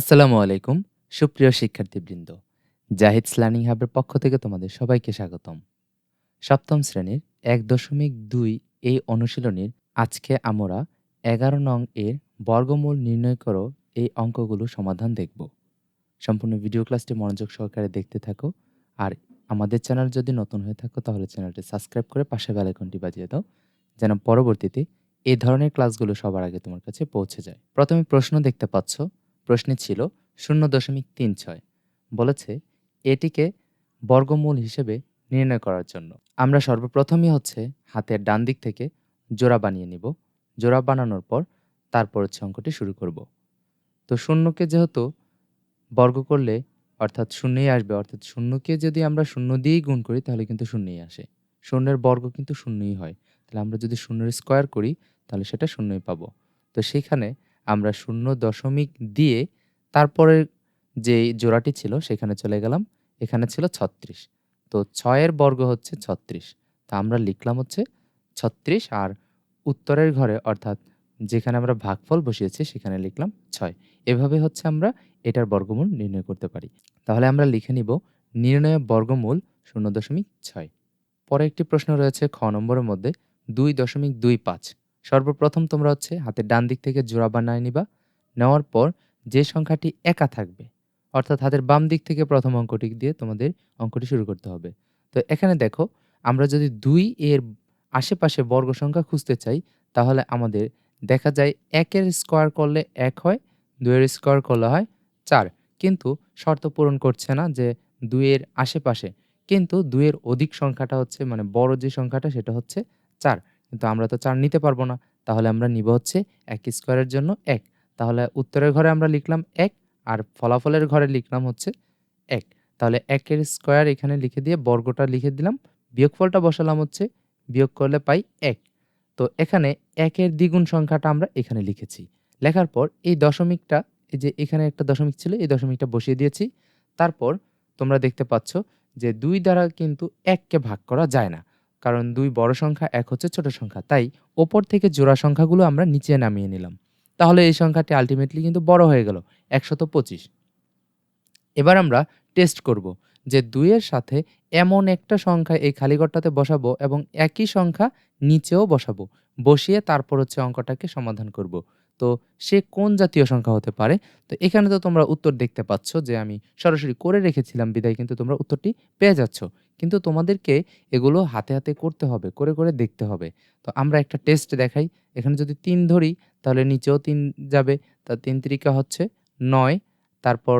আসসালামু আলাইকুম, সুপ্রিয় শিক্ষার্থীবৃন্দ। জাহিদস লার্নিং হাবের পক্ষ থেকে তোমাদের সবাইকে স্বাগতম। সপ্তম শ্রেণির এক দশমিক দুই এই অনুশীলনীর আজকে আমরা এগারো নং এর বর্গমূল নির্ণয় করো এই অঙ্কগুলো সমাধান দেখব। সম্পূর্ণ ভিডিও ক্লাসটি মনোযোগ সহকারে দেখতে থাকো আর আমাদের চ্যানেল যদি নতুন হয়ে থাকো তাহলে চ্যানেলটি সাবস্ক্রাইব করে পাশে বেলাইকনটি বাজিয়ে দাও যেন পরবর্তীতে এই ধরনের ক্লাসগুলো সবার আগে তোমার কাছে পৌঁছে যায়। প্রথমে প্রশ্ন দেখতে পাচ্ছ প্রশ্নে ছিল শূন্য দশমিক তিন ছয়। বলেছে, এটিকে বর্গমূল হিসেবে নির্ণয় করার জন্য। আমরা সর্বপ্রথমই হচ্ছে হাতের ডান দিক থেকে জোড়া বানিয়ে নিব। জোড়া বানানোর পর তারপর হচ্ছে অঙ্কটি শুরু করব। তো শূন্যকে যেহেতু বর্গ করলে অর্থাৎ শূন্যই আসবে, অর্থাৎ শূন্যকে যদি আমরা শূন্য দিয়েই গুণ করি, তাহলে কিন্তু শূন্যই আসে। শূন্যের বর্গ কিন্তু শূন্যই হয়। তাহলে আমরা যদি শূন্যের স্কোয়ার করি, তাহলে সেটা শূন্যই পাবো। তো সেখানে আমরা শূন্য দশমিক দিয়ে তারপরে যে জোড়াটি ছিল, সেখানে চলে গেলাম। এখানে ছিল ছত্রিশ। তো ছয়ের বর্গ হচ্ছে ছত্রিশ। তা আমরা লিখলাম হচ্ছে ছত্রিশ আর উত্তরের ঘরে, অর্থাৎ যেখানে আমরা ভাগফল বসিয়েছি, সেখানে লিখলাম ছয়। এভাবে হচ্ছে আমরা এটার বর্গমূল নির্ণয় করতে পারি। তাহলে আমরা লিখে নিব নির্ণয় বর্গমূল শূন্য দশমিক ছয়। পরে একটি প্রশ্ন রয়েছে, খ নম্বরের মধ্যে দুই দশমিক দুই পাঁচ সর্বপ্রথম তোমরা হচ্ছে হাতের ডান দিক থেকে জোড়া বানায় নিবা। নেওয়ার পর যে সংখ্যাটি একা থাকবে, অর্থাৎ হাতের বাম দিক থেকে প্রথম অঙ্কটি দিয়ে তোমাদের অঙ্কটি শুরু করতে হবে। তো এখানে দেখো, আমরা যদি দুই এর আশেপাশে বর্গ সংখ্যা খুঁজতে চাই, তাহলে আমাদের দেখা যায় একের স্কোয়ার করলে এক হয়, দুইয়ের স্কোয়ার করলে হয় চার। কিন্তু শর্ত পূরণ করছে না যে দুইয়ের আশেপাশে, কিন্তু দুইয়ের অধিক সংখ্যাটা হচ্ছে মানে বড় যে সংখ্যাটা, সেটা হচ্ছে চার। কিন্তু আমরা তো চার নিতে পারব না। তাহলে আমরা নিব হচ্ছে এক স্কোয়ারের জন্য এক। তাহলে উত্তরের ঘরে আমরা লিখলাম এক আর ফলাফলের ঘরে লিখলাম হচ্ছে এক। তাহলে একের স্কোয়ার এখানে লিখে দিয়ে বর্গটা লিখে দিলাম। বিয়োগফলটা বসালাম হচ্ছে, বিয়োগ করলে পাই এক। তো এখানে একের দ্বিগুণ সংখ্যাটা আমরা এখানে লিখেছি। লেখার পর এই দশমিকটা, এই যে এখানে একটা দশমিক ছিল, এই দশমিকটা বসিয়ে দিয়েছি। তারপর তোমরা দেখতে পাচ্ছ যে দুই দ্বারা কিন্তু এককে ভাগ করা যায় না। কারণ দুই বড় সংখ্যা এক হচ্ছে ছোট সংখ্যা। তাই ওপর থেকে জোড়া সংখ্যাগুলো আমরা নিচে নামিয়ে নিলাম। তাহলে এই সংখ্যাটি আলটিমেটলি কিন্তু বড় হয়ে গেল, একশত পঁচিশ। এবার আমরা টেস্ট করব যে দুইয়ের সাথে এমন একটা সংখ্যা এই খালিঘরটাতে বসাবো এবং একই সংখ্যা নিচেও বসাবো, বসিয়ে তারপর হচ্ছে অঙ্কটাকে সমাধান করব। তো সে কোন জাতীয় সংখ্যা হতে পারে? তো এখানে তো তোমরা উত্তর দেখতে পাচ্ছ যে আমি সরাসরি করে রেখেছিলাম বিদায়, কিন্তু তোমরা উত্তরটি পেয়ে যাচ্ছ। কিন্তু তোমাদেরকে এগুলো হাতে হাতে করতে হবে, করে করে দেখতে হবে। তো আমরা একটা টেস্ট দেখাই। এখানে যদি তিন ধরি, তাহলে নিচেও তিন যাবে। তা তিন তিরিকা হচ্ছে নয়, তারপর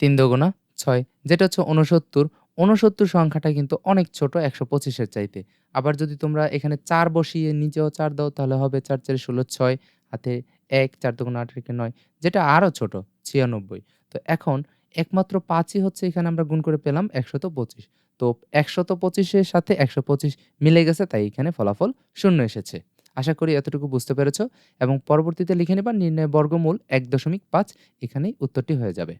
তিন দোগুণা ছয়, যেটা হচ্ছে উনসত্তর উনসত্তর সংখ্যাটা কিন্তু অনেক ছোট, একশো পঁচিশের চাইতে। আবার যদি তোমরা এখানে চার বসিয়ে নিচেও চার দাও, তাহলে হবে চার চার ষোলো ছয়, হাতে এক চার দুগুণ আট রেখে নয়, যেটা আরও ছোট, ছিয়ানব্বই। তো এখন একমাত্র পাঁচই হচ্ছে, এখানে আমরা গুণ করে পেলাম একশত পঁচিশ। তো একশত পঁচিশের সাথে একশো পঁচিশ মিলে গেছে, তাই এখানে ফলাফল শূন্য এসেছে। আশা করি এতটুকু বুঝতে পেরেছ এবং পরবর্তীতে লিখে নেবা নির্ণয় বর্গমূল এক দশমিক পাঁচ, এখানেই উত্তরটি হয়ে যাবে।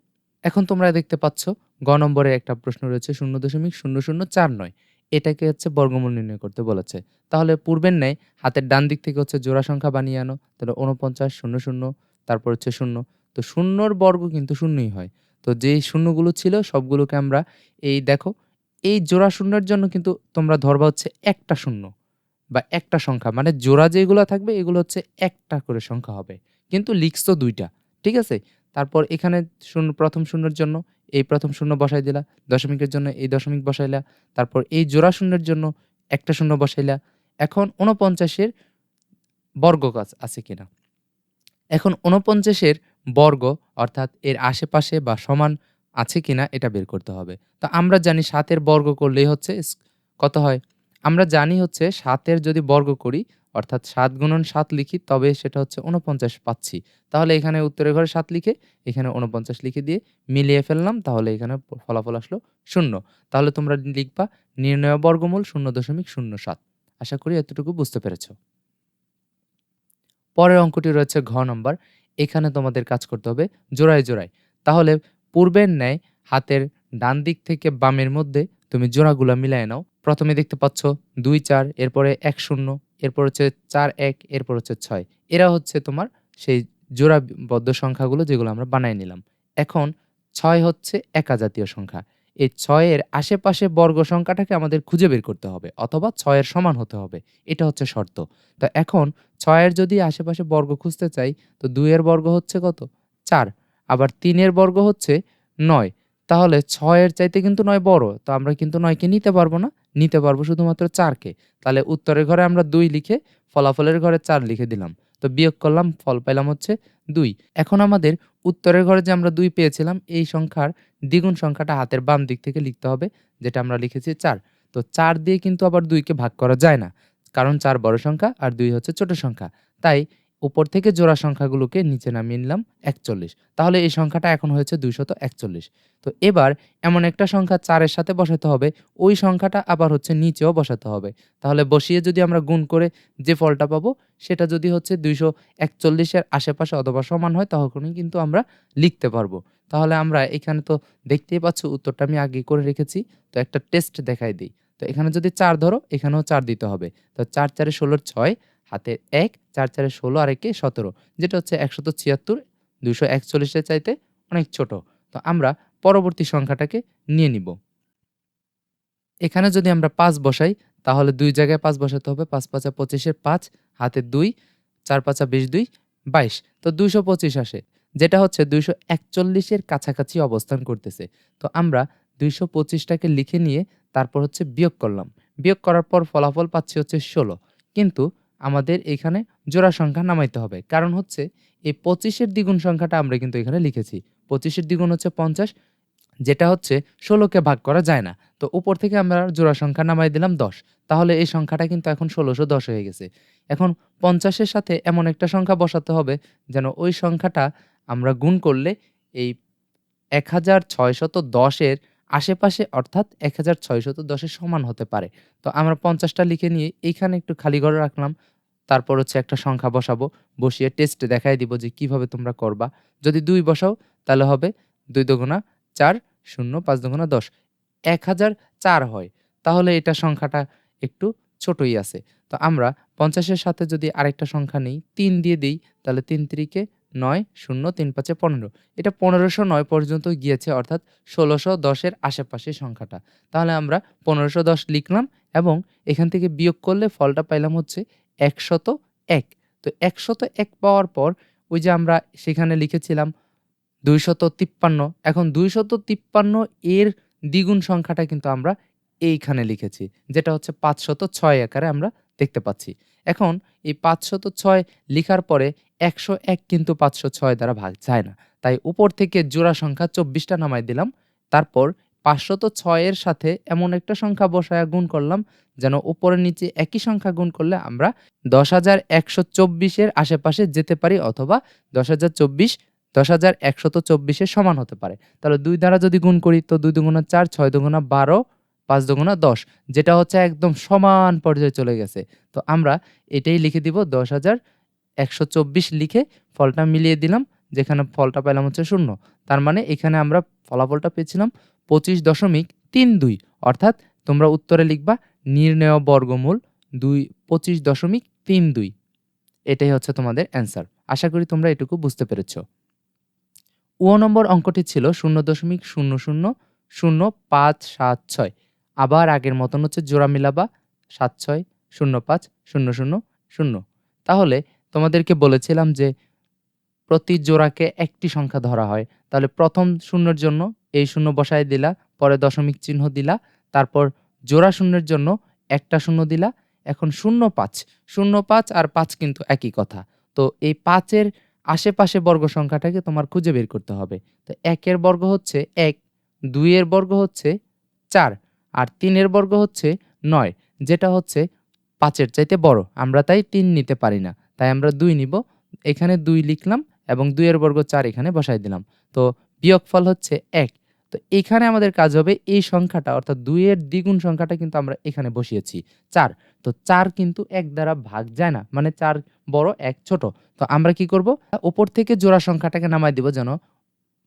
এখন তোমরা দেখতে পাচ্ছ, গ নম্বরে একটা প্রশ্ন রয়েছে, শূন্য দশমিক শূন্য শূন্য চার নয়। এটাকে হচ্ছে বর্গমূল নির্ণয় করতে বলেছে। তাহলে পূর্বের ন্যায় হাতের ডান দিক থেকে হচ্ছে জোড়া সংখ্যা বানিয়ে আনো, তাহলে উনপঞ্চাশ শূন্য শূন্য, তারপর হচ্ছে শূন্য। তো শূন্যর বর্গ কিন্তু শূন্যই হয়। তো যেই শূন্যগুলো ছিল সবগুলোকে আমরা এই দেখো, এই জোড়া শূন্যের জন্য কিন্তু তোমরা ধরবা হচ্ছে একটা শূন্য বা একটা সংখ্যা। মানে জোড়া যেগুলো থাকবে, এগুলো হচ্ছে একটা করে সংখ্যা হবে। কিন্তু লিখছ দুইটা, ঠিক আছে? তারপর এখানে শূন্য, প্রথম শূন্যের জন্য এই প্রথম শূন্য বসাই দিলা, দশমিকের জন্য এই দশমিক বসাইলা, তারপর এই জোড়া শূন্যের জন্য একটা শূন্য বসাইলা। এখন ঊনপঞ্চাশের বর্গ কাজ আছে কিনা? এখন ঊনপঞ্চাশের বর্গ, অর্থাৎ এর আশেপাশে বা সমান আছে কিনা, এটা বের করতে হবে। তো আমরা জানি সাতের বর্গ করলেই হচ্ছে, কত হয়? আমরা জানি হচ্ছে সাতের যদি বর্গ করি, অর্থাৎ সাত গুণন সাত লিখি, তবে সেটা হচ্ছে উনপঞ্চাশ পাচ্ছি। তাহলে এখানে উত্তরের ঘরে সাত লিখে, এখানে উনপঞ্চাশ লিখে দিয়ে মিলিয়ে ফেললাম, তাহলে এখানে ফলাফল আসলো শূন্য। তাহলে তোমরা লিখবা নির্ণয় বর্গমূল শূন্য দশমিক শূন্য সাত। আশা করি এতটুকু বুঝতে পেরেছ। পরের অঙ্কটি রয়েছে ঘ নম্বর। এখানে তোমাদের কাজ করতে হবে জোড়ায় জোড়ায়। তাহলে পূর্বের ন্যায় হাতের ডান দিক থেকে বামের মধ্যে তুমি জোড়াগুলো মিলায় নাও। প্রথমে দেখতে পাচ্ছ দুই, চার, এরপরে এক শূন্য, এরপর হচ্ছে চার, এক, এরপর হচ্ছে ছয়। এরা হচ্ছে তোমার সেই জোড়াবদ্ধ সংখ্যাগুলো যেগুলো আমরা বানাই নিলাম। এখন ছয় হচ্ছে একা জাতীয় সংখ্যা। এই ছয়ের আশেপাশে বর্গ সংখ্যাটাকে আমাদের খুঁজে বের করতে হবে, অথবা ছয়ের সমান হতে হবে। এটা হচ্ছে শর্ত। তো এখন ছয়ের যদি আশেপাশে বর্গ খুঁজতে চাই, তো দুইয়ের বর্গ হচ্ছে কত? চার। আবার তিনের বর্গ হচ্ছে নয়। তাহলে ছয়ের চাইতে কিন্তু নয় বড়, তো আমরা কিন্তু নয়কে নিতে পারব না। নিতে পারব শুধুমাত্র চারকে। তাহলে উত্তরের ঘরে আমরা দুই লিখে, ফলাফলের ঘরে চার লিখে দিলাম। তো বিয়োগ করলাম, ফল পেলাম হচ্ছে দুই। এখন আমাদের উত্তরের ঘরে যে আমরা দুই পেয়েছিলাম, এই সংখ্যার দ্বিগুণ সংখ্যাটা হাতের বাম দিক থেকে লিখতে হবে, যেটা আমরা লিখেছি চার। তো চার দিয়ে কিন্তু আবার দুইকে ভাগ করা যায় না, কারণ চার বড় সংখ্যা আর দুই হচ্ছে ছোট সংখ্যা। তাই উপর থেকে জোড়া সংখ্যাগুলোকে নিচে নামিয়ে নিলাম একচল্লিশ। তাহলে এই সংখ্যাটা এখন হয়েছে দুইশত একচল্লিশ। তো এবার এমন একটা সংখ্যা চারের সাথে বসাতে হবে, ওই সংখ্যাটা আবার হচ্ছে নিচেও বসাতে হবে। তাহলে বসিয়ে যদি আমরা গুণ করে যে ফলটা পাবো, সেটা যদি হচ্ছে দুইশো একচল্লিশের আশেপাশে অথবা সমান হয়, তখনই কিন্তু আমরা লিখতে পারব। তাহলে আমরা এখানে তো দেখতেই পাচ্ছ, উত্তরটা আমি আগে করে রেখেছি। তো একটা টেস্ট দেখাই দিই। তো এখানে যদি চার ধরো, এখানেও চার দিতে হবে। তো চার চারে ষোলোর ছয় হাতের এক, চার, চারে ষোলো, আর একে সতেরো, যেটা হচ্ছে একশত ছিয়াত্তর, দুইশো একচল্লিশের চাইতে অনেক ছোট। তো আমরা পরবর্তী সংখ্যাটাকে নিয়ে নিব। এখানে যদি আমরা পাঁচ বসাই, তাহলে দুই জায়গায় পাঁচ বসাতে হবে, পাঁচ পাঁচা পঁচিশের পাঁচ, হাতে দুই, চার পাঁচা বিশ দুই, বাইশ। তো দুইশো পঁচিশ আসে, যেটা হচ্ছে দুইশো একচল্লিশের কাছাকাছি অবস্থান করতেছে। তো আমরা দুইশো পঁচিশটাকে লিখে নিয়ে তারপর হচ্ছে বিয়োগ করলাম। বিয়োগ করার পর ফলাফল পাচ্ছি হচ্ছে ষোলো। কিন্তু আমাদের এখানে জোড়া সংখ্যা নামাইতে হবে। কারণ হচ্ছে, এই পঁচিশের দ্বিগুণ সংখ্যাটা আমরা কিন্তু এখানে লিখেছি। পঁচিশের দ্বিগুণ হচ্ছে পঞ্চাশ, যেটা হচ্ছে ষোলোকে ভাগ করা যায় না। তো উপর থেকে আমরা জোড়া সংখ্যা নামাই দিলাম দশ। তাহলে এই সংখ্যাটা কিন্তু এখন ষোলোশো দশ হয়ে গেছে। এখন পঞ্চাশের সাথে এমন একটা সংখ্যা বসাতে হবে, যেন ওই সংখ্যাটা আমরা গুণ করলে এই এক হাজার ছয়শত দশের আশেপাশে অর্থাৎ এক হাজার ছয়শত দশের সমান হতে পারে। তো আমরা পঞ্চাশটা লিখে নিয়ে এইখানে একটু খালি ঘরে রাখলাম। তারপর হচ্ছে একটা সংখ্যা বসাবো, বসিয়ে টেস্টে দেখাই দিব যে কীভাবে তোমরা করবা। যদি দুই বসাও, তাহলে হবে দুই দুগুণা চার শূন্য পাঁচ দুগুণা দশ। এক হাজার চার হয়। তাহলে এটা সংখ্যাটা একটু ছোটই আছে। তো আমরা পঞ্চাশের সাথে যদি আরেকটা সংখ্যা নেই, তিন দিয়ে দিই, তাহলে তিন তিরিকে নয় শূন্য তিন পাঁচে পনেরো। এটা পনেরোশো নয় পর্যন্ত গিয়েছে, অর্থাৎ ষোলোশো দশের আশেপাশে সংখ্যাটা। তাহলে আমরা পনেরোশো দশ লিখলাম এবং এখান থেকে বিয়োগ করলে ফলটা পাইলাম হচ্ছে একশত এক। তো একশত এক পাওয়ার পর ওই যে আমরা সেখানে লিখেছিলাম দুইশত তিপ্পান্ন। এখন দুইশত তিপ্পান্ন এর দ্বিগুণ সংখ্যাটা কিন্তু আমরা এইখানে লিখেছি, যেটা হচ্ছে পাঁচশত ছয় আকারে আমরা দেখতে পাচ্ছি। এখন এই পাঁচশত ছয় লিখার পরে একশো এক কিন্তু পাঁচশো ছয় দ্বারা ভাগ যায় না। তাই উপর থেকে জোড়া সংখ্যা চব্বিশটা নামাই দিলাম, তারপর পাঁচশত ছয়ের সাথে এমন একটা সংখ্যা বসায় গুণ করলাম, যেন উপরে নিচে একই সংখ্যা গুণ করলে আমরা দশ হাজার একশো চব্বিশের আশেপাশে যেতে পারি অথবা দশ হাজার চব্বিশ, দশ হাজার একশত চব্বিশের সমান হতে পারে। তাহলে দুই দ্বারা যদি গুণ করি তো দুই দুগুণা চার, ছয় দুগুণা বারো, পাঁচ দুগুণা দশ, যেটা হচ্ছে একদম সমান পর্যায়ে চলে গেছে। তো আমরা এটাই লিখে দিব, দশ হাজার একশো চব্বিশ লিখে ফলটা মিলিয়ে দিলাম, যেখানে ফলটা পেলাম হচ্ছে শূন্য। তার মানে এখানে আমরা ফলাফলটা পেয়েছিলাম পঁচিশ দশমিক তিন দুই, অর্থাৎ তোমরা উত্তরে লিখবা নির্ণয় বর্গমূল দুই পঁচিশ দশমিক তিন দুই। এটাই হচ্ছে তোমাদের অ্যান্সার আশা করি তোমরা এটুকু বুঝতে পেরেছ। উ নম্বর অঙ্কটি ছিল শূন্য দশমিক শূন্য শূন্য শূন্য পাঁচ সাত ছয়। আবার আগের মতন হচ্ছে জোড়া মিলাবা সাত ছয় শূন্য পাঁচ শূন্য শূন্য শূন্য। তাহলে তোমাদেরকে বলেছিলাম যে প্রতি জোড়াকে একটি সংখ্যা ধরা হয়। তাহলে প্রথম শূন্যের জন্য এই শূন্য বসায় দিলা, পরে দশমিক চিহ্ন দিলা, তারপর জোড়া শূন্যের জন্য একটা শূন্য দিলা। এখন শূন্য পাঁচ শূন্য পাঁচ আর পাঁচ কিন্তু একই কথা। তো এই পাঁচের আশেপাশে বর্গ সংখ্যাটাকে তোমার খুঁজে বের করতে হবে। তো একের বর্গ হচ্ছে এক, দুইয়ের বর্গ হচ্ছে চার আর তিনের বর্গ হচ্ছে নয়, যেটা হচ্ছে পাঁচের চাইতে বড়। আমরা তাই তিন নিতে পারি না, তাই আমরা দুই নিব। এখানে দুই লিখলাম এবং দুইয়ের বর্গ চার এখানে বসাই দিলাম। তো বিয়োগফল হচ্ছে এক। তো এখানে আমাদের কাজ হবে এই সংখ্যাটা, অর্থাৎ দুইয়ের দ্বিগুণ সংখ্যাটা কিন্তু আমরা এখানে বসিয়েছি, চার। তো চার কিন্তু এক দ্বারা ভাগ যায় না মানে চার বড়, এক ছোট। তো আমরা কি করব? ওপর থেকে জোড়া সংখ্যাটাকে নামাই দিব যেন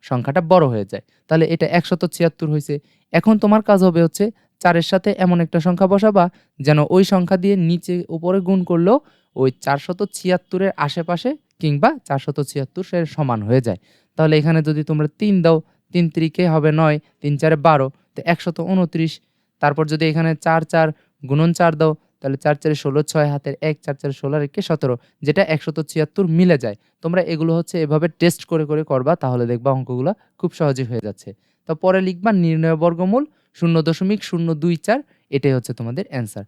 সংখ্যাটা বড় হয়ে যায়। তাহলে এটা একশত ছিয়াত্তর হয়েছে এখন তোমার কাজ হবে হচ্ছে চারের সাথে এমন একটা সংখ্যা বসাবা, যেন ওই সংখ্যা দিয়ে নিচে উপরে গুণ করলেও ওই চারশত ছিয়াত্তরের আশেপাশে কিংবা চারশত ছিয়াত্তর এর সমান হয়ে যায়। তাহলে এখানে যদি তোমরা তিন দাও, তিন ত্রিকে হবে নয়, তিন চারে বারো, তো একশত উনত্রিশ। তারপর যদি এখানে চার চার গুণন চার দাও, তাহলে চার চারে ষোলো, ছয় হাতের এক, চার চারে ষোলো একে সতেরো, যেটা একশত ছিয়াত্তর মিলে যায়। তোমরা এগুলো হচ্ছে এভাবে টেস্ট করে করে করবা, তাহলে দেখবা অঙ্কগুলো খুব সহজে হয়ে যাচ্ছে। তো পরে লিখবা নির্ণয় বর্গমূল শূন্য দশমিক শূন্য দুই চার, এটাই হচ্ছে তোমাদের অ্যান্সার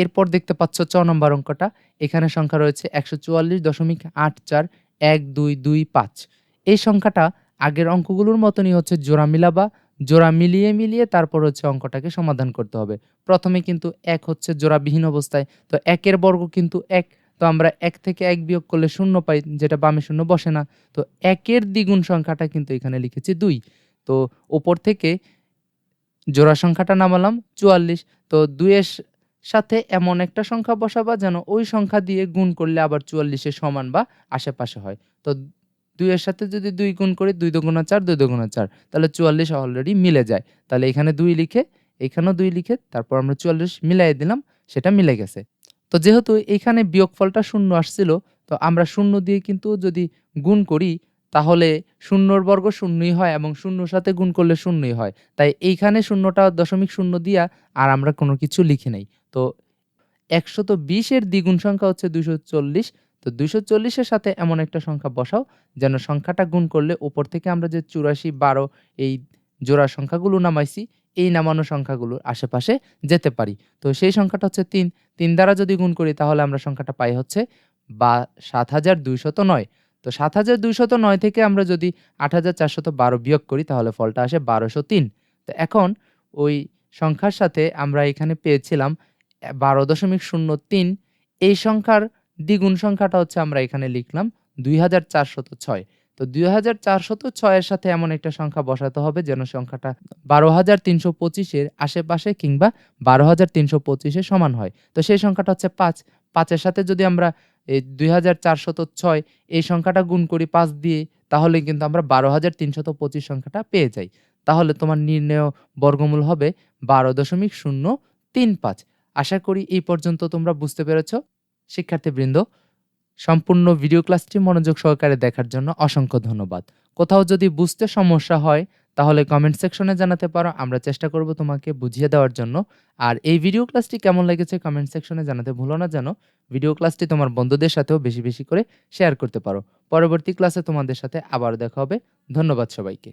এরপর দেখতে পাচ্ছ চ নম্বর অঙ্কটা। এখানে সংখ্যা রয়েছে একশো চুয়াল্লিশ দশমিক আট চার, এক দুই দুই পাঁচ। এই সংখ্যাটা আগের অঙ্কগুলোর মতনই হচ্ছে জোড়া মিলাবা, জোড়া মিলিয়ে মিলিয়ে তারপর হচ্ছে অঙ্কটাকে সমাধান করতে হবে। প্রথমে কিন্তু এক হচ্ছে জোড়াবিহীন অবস্থায়, তো একের বর্গ কিন্তু এক, তো আমরা এক থেকে এক বিয়োগ করলে শূন্য পাই, যেটা বামে শূন্য বসে না। তো একের দ্বিগুণ সংখ্যাটা কিন্তু এখানে লিখেছি দুই। তো ওপর থেকে জোড়া সংখ্যাটা নামালাম চুয়াল্লিশ, তো দুইয়ের সাথে এমন একটা সংখ্যা বসাবা যেন ওই সংখ্যা দিয়ে গুণ করলে আবার চুয়াল্লিশের সমান বা আশেপাশে হয়। তো দুইয়ের সাথে যদি দুই গুণ করি, দুই দুগুণা চার, দুই দুগুণা চার, তাহলে চুয়াল্লিশ অলরেডি মিলে যায়। তাহলে এখানে দুই লিখে, এখানেও দুই লিখে, তারপর আমরা চুয়াল্লিশ মিলাই দিলাম, সেটা মিলে গেছে। তো যেহেতু এখানে বিয়োগফলটা শূন্য আসছিল, তো আমরা শূন্য দিয়ে কিন্তু যদি গুণ করি, তাহলে শূন্যর বর্গ শূন্যই হয় এবং শূন্যর সাথে গুণ করলে শূন্যই হয়। তাই এইখানে শূন্যটা দশমিক শূন্য দিয়া আর আমরা কোনো কিছু লিখি নাই। তো একশত বিশের দ্বিগুণ সংখ্যা হচ্ছে দুইশো চল্লিশ। তো দুইশো চল্লিশের সাথে এমন একটা সংখ্যা বসাও, যেন সংখ্যাটা গুণ করলে উপর থেকে আমরা যে চুরাশি, বারো এই জোড়া সংখ্যাগুলো নামাইছি, এই নামানো সংখ্যাগুলোর আশেপাশে যেতে পারি। তো সেই সংখ্যাটা হচ্ছে তিন। তিন দ্বারা যদি গুণ করি, তাহলে আমরা সংখ্যাটা পাই হচ্ছে বা সাত হাজার দুইশত নয়। তো সাত হাজার দুইশত নয় থেকে আমরা যদি আট হাজার চারশত বারো বিয়োগ করি, তাহলে ফলটা আসে বারোশো তিন। তো এখন ওই সংখ্যার সাথে আমরা এখানে পেয়েছিলাম বারো দশমিক শূন্য তিন, এই সংখ্যার দ্বিগুণ সংখ্যাটা হচ্ছে আমরা এখানে লিখলাম দুই হাজার চারশত ছয়। তো দুই হাজার চারশত ছয়ের সাথে এমন একটা সংখ্যা বসাতে হবে যেন সংখ্যাটা বারো হাজার তিনশো পঁচিশের আশেপাশে কিংবা বারো হাজার তিনশো পঁচিশের সমান হয়। তো সেই সংখ্যাটা হচ্ছে পাঁচ। পাঁচের সাথে যদি আমরা এই দুই হাজার চারশত ছয় এই সংখ্যাটা গুণ করি পাঁচ দিয়ে, তাহলে কিন্তু আমরা বারো হাজার তিনশত পঁচিশ সংখ্যাটা পেয়ে যাই। তাহলে তোমার নির্ণয় বর্গমূল হবে বারো দশমিক শূন্য তিন পাঁচ। আশা করি এই পর্যন্ত তোমরা বুঝতে পেরেছ। শিক্ষার্থীবৃন্দ, সম্পূর্ণ ভিডিও ক্লাসটি মনোযোগ সহকারে দেখার জন্য অসংখ্য ধন্যবাদ। কোথাও যদি বুঝতে সমস্যা হয়, তাহলে কমেন্ট সেকশনে জানাতে পারো। আমরা চেষ্টা করব তোমাকে বুঝিয়ে দেওয়ার জন্য। আর এই ভিডিও ক্লাসটি কেমন লেগেছে কমেন্ট সেকশনে জানাতে ভুলো না যেন। ভিডিও ক্লাসটি তোমার বন্ধুদের সাথেও বেশি বেশি করে শেয়ার করতে পারো। পরবর্তী ক্লাসে তোমাদের সাথে আবার দেখা হবে। ধন্যবাদ সবাইকে।